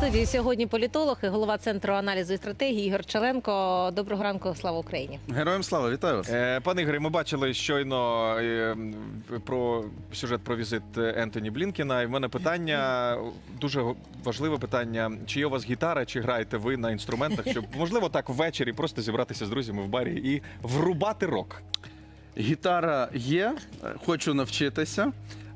студії сьогодні політолог і голова центру аналізу і стратегії Ігор Челенко. Доброго ранку, слава Україні. Героям слава, вітаю вас. Е, Пане Ігорі, ми бачили щойно е, про сюжет про візит Ентоні Блінкіна. І в мене питання дуже важливе питання: чи є у вас гітара, чи граєте ви на інструментах, щоб можливо так ввечері просто зібратися з друзями в барі і врубати рок? Гітара є, е, хочу навчитися.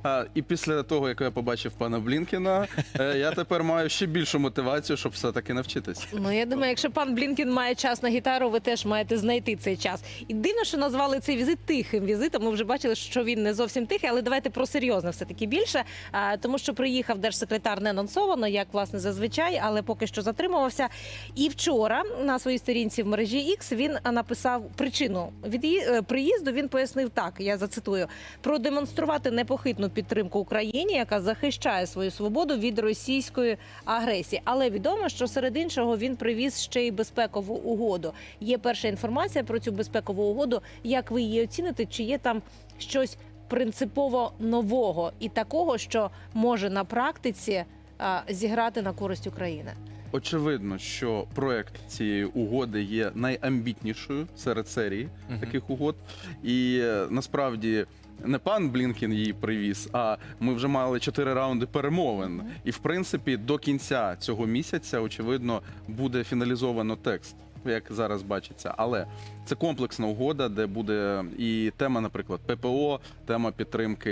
А, і після того, як я побачив пана Блінкіна, е, я тепер маю ще більшу мотивацію, щоб все-таки навчитися. Ну я думаю, якщо пан Блінкін має час на гітару, ви теж маєте знайти цей час. І дивно, що назвали цей візит тихим візитом. Ми вже бачили, що він не зовсім тихий, але давайте про серйозне все таки більше. А, тому що приїхав держсекретар не анонсовано, як власне зазвичай, але поки що затримувався. І вчора на своїй сторінці в мережі X він написав причину від'ї- е, приїзду. Він пояснив так: я зацитую: продемонструвати непохитну підтримку Україні, яка захищає свою свободу від російської агресії. Але відомо, що серед іншого він привіз ще й безпекову угоду. Є перша інформація про цю безпекову угоду. Як ви її оціните? Чи є там щось принципово нового і такого, що може на практиці а, зіграти на користь України? Очевидно, що проект цієї угоди є найамбітнішою серед серії Мгм. таких угод. І е, насправді не пан Блінкін її привіз, а ми вже мали чотири раунди перемовин. І в принципі, до кінця цього місяця, очевидно, буде фіналізовано текст. Як зараз бачиться, але це комплексна угода, де буде і тема, наприклад, ППО, тема підтримки,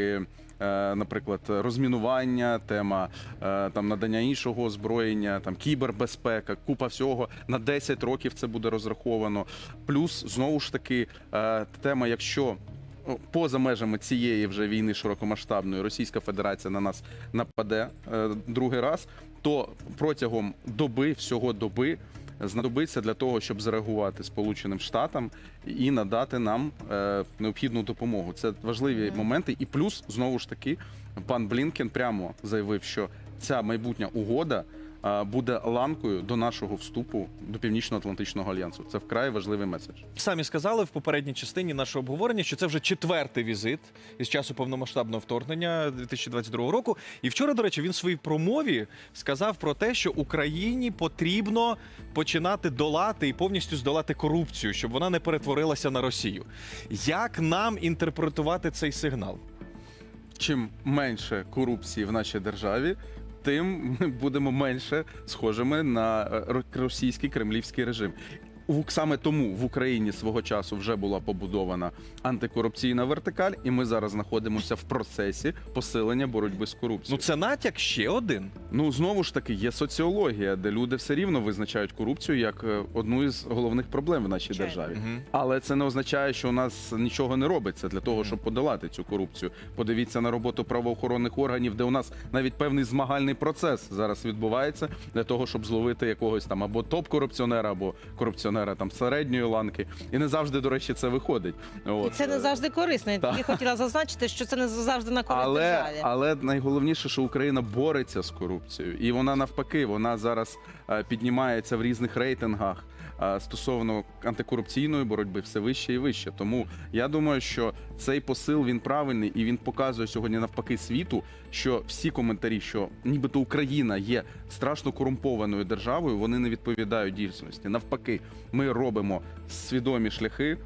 е, наприклад, розмінування, тема е, там надання іншого озброєння, там кібербезпека, купа всього на 10 років це буде розраховано. Плюс знову ж таки е, тема, якщо поза межами цієї вже війни широкомасштабної Російська Федерація на нас нападе е, другий раз, то протягом доби, всього доби. Знадобиться для того, щоб зареагувати Сполученим Штатам і надати нам е, необхідну допомогу. Це важливі моменти. І плюс знову ж таки пан Блінкен прямо заявив, що ця майбутня угода буде ланкою до нашого вступу до Північно-Атлантичного альянсу. Це вкрай важливий меседж. Самі сказали в попередній частині нашого обговорення, що це вже четвертий візит із часу повномасштабного вторгнення 2022 року. І вчора, до речі, він в своїй промові сказав про те, що Україні потрібно починати долати і повністю здолати корупцію, щоб вона не перетворилася на Росію. Як нам інтерпретувати цей сигнал? Чим менше корупції в нашій державі, тим ми будемо менше схожими на е, російський кремлівський режим. Саме тому в Україні свого часу вже була побудована антикорупційна вертикаль, і ми зараз знаходимося в процесі посилення боротьби з корупцією. Ну це натяк ще один. Ну знову ж таки є соціологія, де люди все рівно визначають корупцію як е, одну із головних проблем в нашій Звичайно. державі. Мгм. Але це не означає, що у нас нічого не робиться для того, щоб подолати цю корупцію. Подивіться на роботу правоохоронних органів, де у нас навіть певний змагальний процес зараз відбувається для того, щоб зловити якогось там або топ-корупціонера, або корупціонера там середньої ланки. І не завжди, до речі, це виходить. І От. це не завжди корисно. Я Так. тільки хотіла зазначити, що це не завжди на користь Але, державі. але найголовніше, що Україна бореться з корупцією, і вона навпаки, вона зараз е, піднімається в різних рейтингах е, стосовно антикорупційної боротьби все вище і вище. Тому я думаю, що цей посил він правильний і він показує сьогодні навпаки світу, що всі коментарі, що нібито Україна є страшно корумпованою державою, вони не відповідають дійсності. Навпаки, ми робимо свідомі шляхи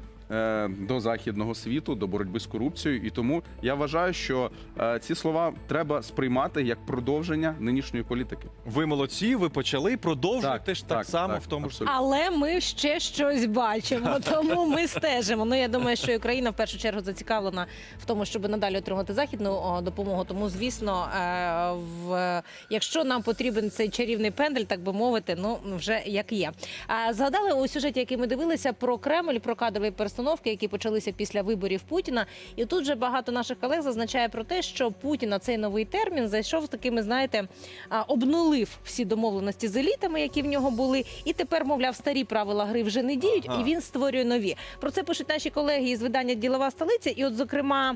до західного світу, до боротьби з корупцією. І тому я вважаю, що е, ці слова треба сприймати як продовження нинішньої політики. Ви молодці, ви почали продовжуєте Так, ж так, так, само так, в тому ж. Але ми ще щось бачимо, тому ми стежимо. Ну я думаю, що Україна в першу чергу зацікавлена в тому, щоб надалі отримати західну допомогу. Тому, звісно, е, в якщо нам потрібен цей чарівний пендель, так би мовити, ну вже як є. А згадали у сюжеті, який ми дивилися про Кремль, про кадрові перестановки, які почалися після виборів Путіна. І тут же багато наших колег зазначає про те, що Путіна цей новий термін зайшов з такими, знаєте, обнулив всі домовленості з елітами, які в нього були, і тепер, мовляв, старі правила гри вже не діють, Ага. і він створює нові. Про це пишуть наші колеги із видання Ділова столиця. І, от, зокрема,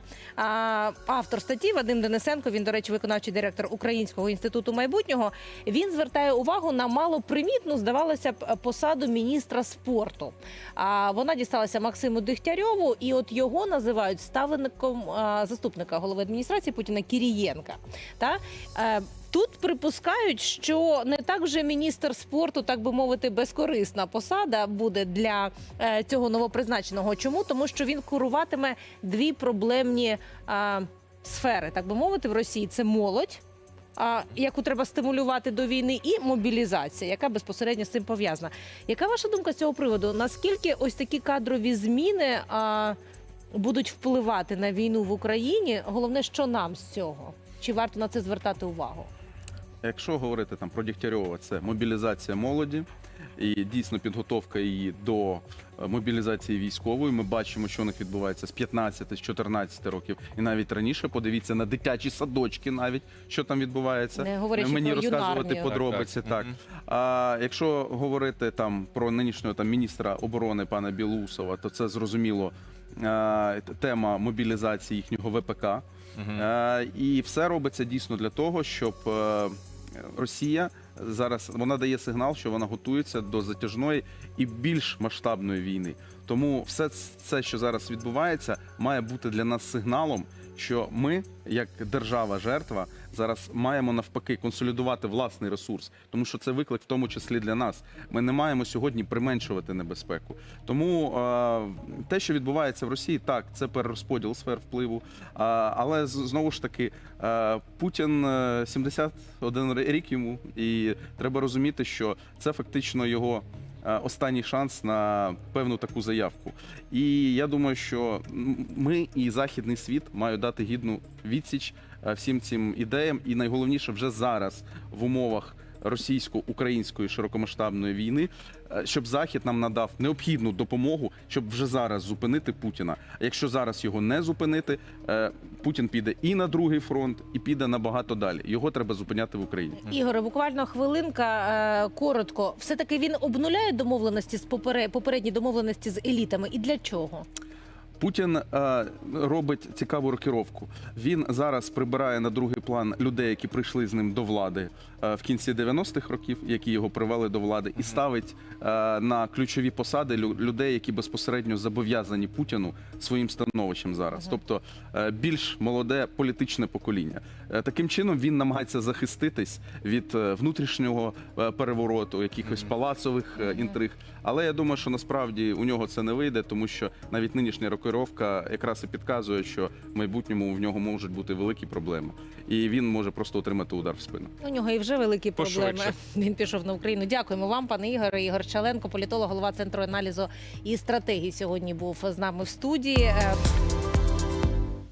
автор статті Вадим Денисенко, він, до речі, виконавчий директор Українського інституту майбутнього. Він звертає увагу на малопримітну, здавалося б, посаду міністра спорту. А вона дісталася Максиму Дегтярьову, і от його називають ставленником заступника голови адміністрації Путіна Кірієнка. Та? Е, Тут припускають, що не так вже міністр спорту, так би мовити, безкорисна посада буде для е, цього новопризначеного. Чому? Тому що він куруватиме дві проблемні е, сфери, так би мовити, в Росії це молодь. Яку треба стимулювати до війни, і мобілізація, яка безпосередньо з цим пов'язана. Яка ваша думка з цього приводу? Наскільки ось такі кадрові зміни будуть впливати на війну в Україні? Головне, що нам з цього? Чи варто на це звертати увагу? Якщо говорити там про Дігтярьова, це мобілізація молоді і дійсно підготовка її до е, мобілізації військової. Ми бачимо, що у них відбувається з 15, з 14 років, і навіть раніше подивіться на дитячі садочки, навіть що там відбувається. Не говорячи мені про розказувати юнарнію. подробиці. Так, Так, так. А якщо говорити там про нинішнього там міністра оборони пана Білусова, то це зрозуміло е, тема мобілізації їхнього ВПК. Е, І все робиться дійсно для того, щоб Росія зараз вона дає сигнал, що вона готується до затяжної і більш масштабної війни. Тому все це, що зараз відбувається, має бути для нас сигналом, що ми, як держава-жертва, зараз маємо навпаки консолідувати власний ресурс, тому що це виклик в тому числі для нас. Ми не маємо сьогодні применшувати небезпеку. Тому е, те, що відбувається в Росії, так це перерозподіл сфер впливу. А, але знову ж таки, е, Путін е, 71 рік йому, і треба розуміти, що це фактично його. Е, Останній шанс на певну таку заявку, і я думаю, що ми і західний світ мають дати гідну відсіч е, всім цим ідеям, і найголовніше вже зараз в умовах російсько-української широкомасштабної війни, е, щоб захід нам надав необхідну допомогу, щоб вже зараз зупинити Путіна. А якщо зараз його не зупинити, е, Путін піде і на другий фронт, і піде набагато далі. Його треба зупиняти в Україні. Ігоре, буквально хвилинка е, коротко. Все таки він обнуляє домовленості з попере- попередні домовленості з елітами. І для чого? Путін е, робить цікаву рокіровку. Він зараз прибирає на другий план людей, які прийшли з ним до влади е, в кінці 90-х років, які його привели до влади, і ставить е, на ключові посади лю- людей, які безпосередньо зобов'язані Путіну своїм становищем зараз. Тобто е, більш молоде політичне покоління. Е, Таким чином він намагається захиститись від е, внутрішнього е, перевороту, якихось палацових е, інтриг. Але я думаю, що насправді у нього це не вийде, тому що навіть нинішня рокировка якраз і підказує, що в майбутньому в нього можуть бути великі проблеми, і він може просто отримати удар в спину. У нього і вже великі Пошвидше. проблеми. Він пішов на Україну. Дякуємо вам, пане Ігоре. Ігор Чаленко, політолог, голова центру аналізу і стратегії. Сьогодні був з нами в студії. Е,